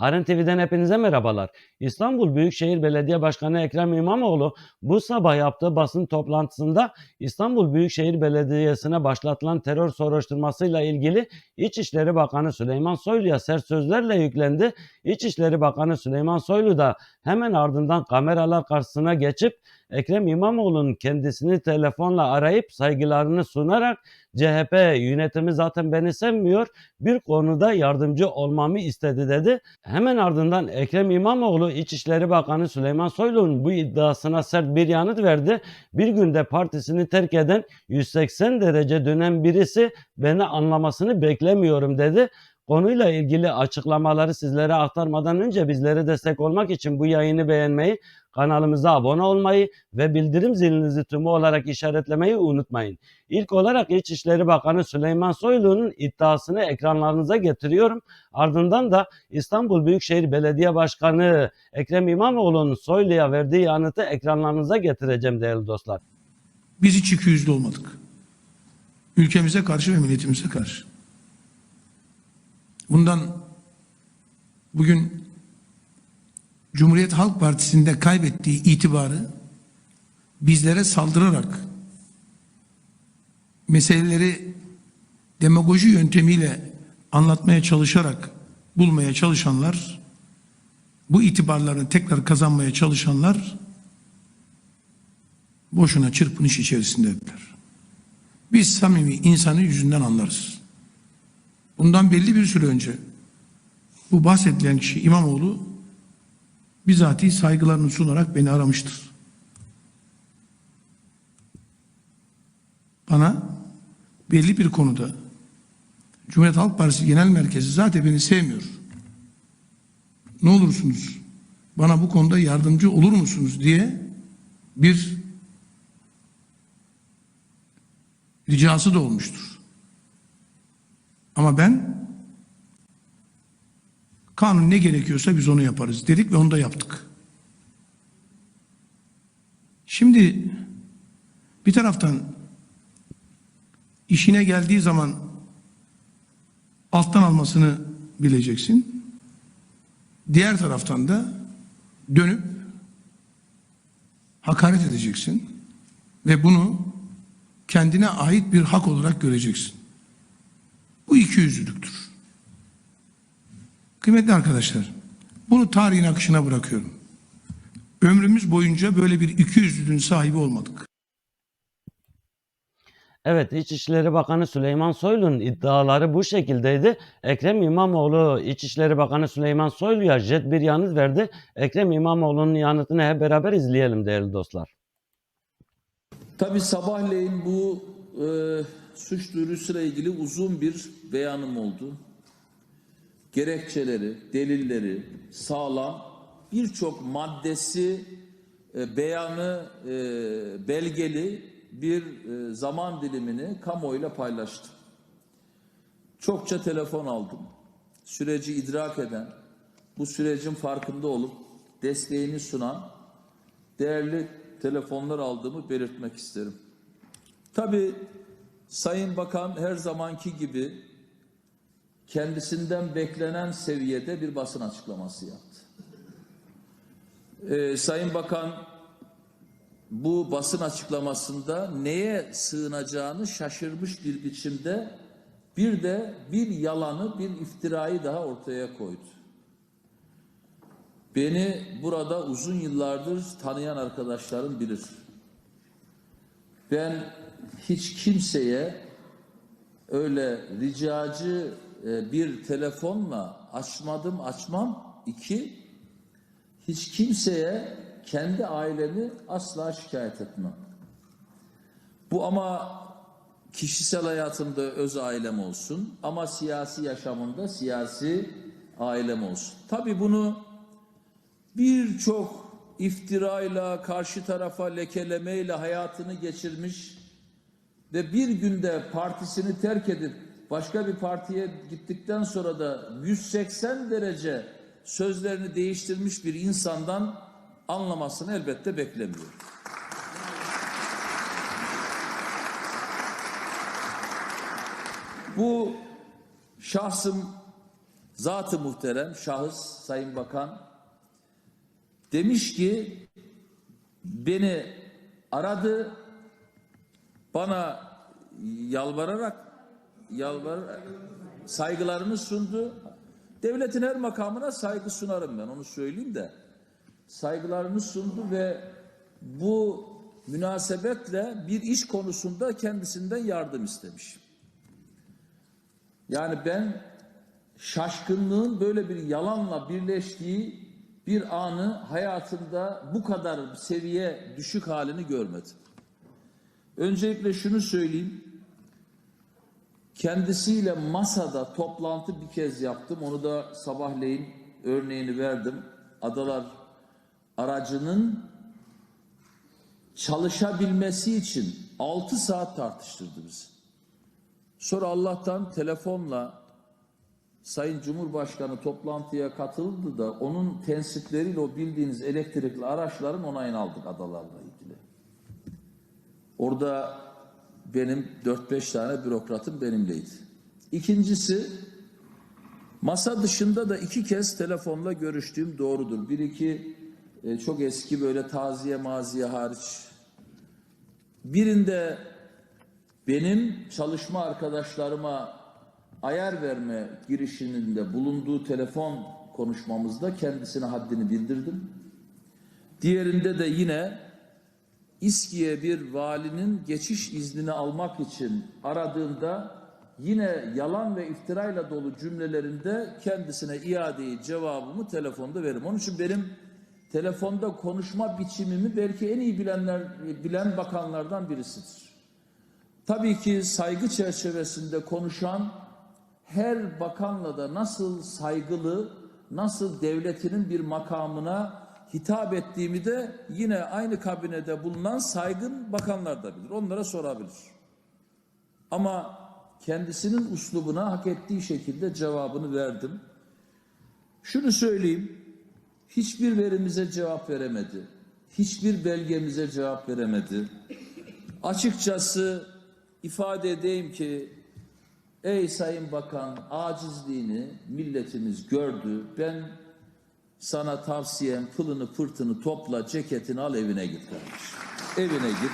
Haren TV'den hepinize merhabalar. İstanbul Büyükşehir Belediye Başkanı Ekrem İmamoğlu bu sabah yaptığı basın toplantısında İstanbul Büyükşehir Belediyesi'ne başlatılan terör soruşturmasıyla ilgili İçişleri Bakanı Süleyman Soylu'ya sert sözlerle yüklendi. İçişleri Bakanı Süleyman Soylu da hemen ardından kameralar karşısına geçip Ekrem İmamoğlu'nun kendisini telefonla arayıp saygılarını sunarak CHP yönetimi zaten beni sevmiyor bir konuda yardımcı olmamı istedi dedi. Hemen ardından Ekrem İmamoğlu İçişleri Bakanı Süleyman Soylu'nun bu iddiasına sert bir yanıt verdi. Bir günde partisini terk eden 180 derece dönen birisi beni anlamasını beklemiyorum dedi. Konuyla ilgili açıklamaları sizlere aktarmadan önce bizlere destek olmak için bu yayını beğenmeyi, kanalımıza abone olmayı ve bildirim zilinizi tümü olarak işaretlemeyi unutmayın. İlk olarak İçişleri Bakanı Süleyman Soylu'nun iddiasını ekranlarınıza getiriyorum. Ardından da İstanbul Büyükşehir Belediye Başkanı Ekrem İmamoğlu'nun Soylu'ya verdiği yanıtı ekranlarınıza getireceğim değerli dostlar. Biz hiç ikiyüzlü olmadık. Ülkemize karşı ve milletimize karşı. Bundan bugün Cumhuriyet Halk Partisi'nde kaybettiği itibarı bizlere saldırarak meseleleri demagoji yöntemiyle anlatmaya çalışarak bulmaya çalışanlar bu itibarlarını tekrar kazanmaya çalışanlar boşuna çırpınış içerisindediler. Biz samimi insanı yüzünden anlarız. Bundan belli bir süre önce bu bahsedilen kişi İmamoğlu bizatihi saygılarını sunarak beni aramıştır. Bana belli bir konuda Cumhuriyet Halk Partisi Genel Merkezi zaten beni sevmiyor. Ne olursunuz bana bu konuda yardımcı olur musunuz diye bir ricası da olmuştur. Ama ben kanun ne gerekiyorsa biz onu yaparız dedik ve onu da yaptık. Şimdi bir taraftan işine geldiği zaman alttan almasını bileceksin. Diğer taraftan da dönüp hakaret edeceksin ve bunu kendine ait bir hak olarak göreceksin. Bu iki yüzlülüktür. Kıymetli arkadaşlar, bunu tarihin akışına bırakıyorum. Ömrümüz boyunca böyle bir iki yüzlülüğün sahibi olmadık. Evet İçişleri Bakanı Süleyman Soylu'nun iddiaları bu şekildeydi. Ekrem İmamoğlu İçişleri Bakanı Süleyman Soylu'ya jet bir yanıt verdi. Ekrem İmamoğlu'nun yanıtını hep beraber izleyelim değerli dostlar. Tabii sabahleyin bu e, suç duyurusuyla ilgili uzun bir beyanım oldu. Gerekçeleri, delilleri sağlam birçok maddesi, e, beyanı, e, belgeli bir e, zaman dilimini kamuoyuyla paylaştım. Çokça telefon aldım. Süreci idrak eden, bu sürecin farkında olup desteğini sunan değerli telefonlar aldığımı belirtmek isterim. Tabii Sayın Bakan her zamanki gibi kendisinden beklenen seviyede bir basın açıklaması yaptı. Ee, Sayın Bakan bu basın açıklamasında neye sığınacağını şaşırmış bir biçimde bir de bir yalanı, bir iftirayı daha ortaya koydu. Beni burada uzun yıllardır tanıyan arkadaşlarım bilir. Ben hiç kimseye öyle ricacı e, bir telefonla açmadım açmam. İki, hiç kimseye kendi ailemi asla şikayet etmem. Bu ama kişisel hayatımda öz ailem olsun ama siyasi yaşamımda siyasi ailem olsun. Tabii bunu birçok iftirayla, karşı tarafa lekelemeyle hayatını geçirmiş ve bir günde partisini terk edip başka bir partiye gittikten sonra da 180 derece sözlerini değiştirmiş bir insandan anlamasını elbette beklemiyorum. Bu şahsım Zat-ı muhterem şahıs Sayın Bakan demiş ki beni aradı bana yalvararak yalvararak saygılarını sundu. Devletin her makamına saygı sunarım ben onu söyleyeyim de. Saygılarını sundu ve bu münasebetle bir iş konusunda kendisinden yardım istemiş. Yani ben şaşkınlığın böyle bir yalanla birleştiği bir anı hayatımda bu kadar seviye düşük halini görmedim. Öncelikle şunu söyleyeyim. Kendisiyle masada toplantı bir kez yaptım. Onu da sabahleyin örneğini verdim. Adalar aracının çalışabilmesi için 6 saat tartıştırdı bizi. Sonra Allah'tan telefonla Sayın Cumhurbaşkanı toplantıya katıldı da onun tensipleriyle o bildiğiniz elektrikli araçların onayını aldık adalarla ilgili. Orada benim 4-5 tane bürokratım benimleydi. İkincisi masa dışında da iki kez telefonla görüştüğüm doğrudur. Bir iki e, çok eski böyle taziye maziye hariç. Birinde benim çalışma arkadaşlarıma ayar verme girişiminde bulunduğu telefon konuşmamızda kendisine haddini bildirdim. Diğerinde de yine İSKİ'ye bir valinin geçiş iznini almak için aradığında yine yalan ve iftirayla dolu cümlelerinde kendisine iadeyi cevabımı telefonda veririm. Onun için benim telefonda konuşma biçimimi belki en iyi bilenler bilen bakanlardan birisidir. Tabii ki saygı çerçevesinde konuşan her bakanla da nasıl saygılı, nasıl devletinin bir makamına hitap ettiğimi de yine aynı kabinede bulunan saygın bakanlar da bilir. Onlara sorabilir. Ama kendisinin uslubuna hak ettiği şekilde cevabını verdim. Şunu söyleyeyim. Hiçbir verimize cevap veremedi. Hiçbir belgemize cevap veremedi. Açıkçası ifade edeyim ki ey Sayın Bakan acizliğini milletimiz gördü. Ben sana tavsiyem pılını pırtını topla ceketini al evine git kardeşim. Evine git.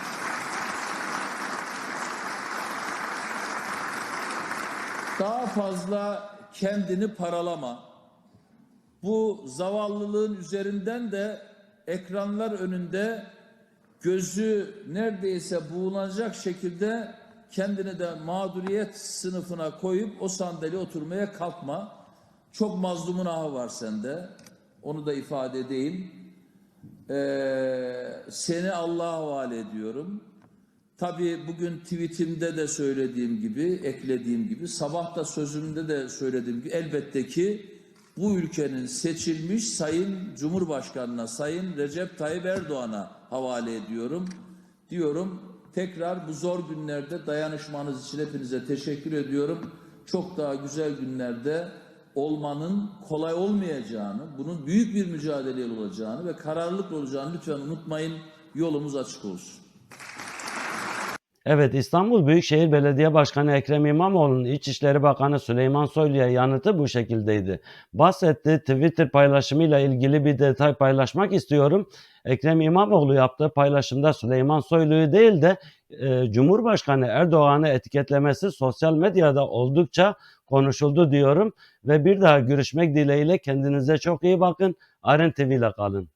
Daha fazla kendini paralama. Bu zavallılığın üzerinden de ekranlar önünde gözü neredeyse buğulanacak şekilde kendini de mağduriyet sınıfına koyup o sandalye oturmaya kalkma. Çok mazlumun ahı var sende. Onu da ifade edeyim. Ee, seni Allah'a havale ediyorum. Tabii bugün tweetimde de söylediğim gibi, eklediğim gibi, sabah da sözümde de söylediğim gibi elbette ki bu ülkenin seçilmiş Sayın Cumhurbaşkanına, Sayın Recep Tayyip Erdoğan'a havale ediyorum. Diyorum tekrar bu zor günlerde dayanışmanız için hepinize teşekkür ediyorum. Çok daha güzel günlerde olmanın kolay olmayacağını, bunun büyük bir mücadele olacağını ve kararlılıkla olacağını lütfen unutmayın. Yolumuz açık olsun. Evet İstanbul Büyükşehir Belediye Başkanı Ekrem İmamoğlu'nun İçişleri Bakanı Süleyman Soylu'ya yanıtı bu şekildeydi. Bahsetti Twitter paylaşımıyla ilgili bir detay paylaşmak istiyorum. Ekrem İmamoğlu yaptığı paylaşımda Süleyman Soylu'yu değil de e, Cumhurbaşkanı Erdoğan'ı etiketlemesi sosyal medyada oldukça konuşuldu diyorum. Ve bir daha görüşmek dileğiyle kendinize çok iyi bakın. Aren TV ile kalın.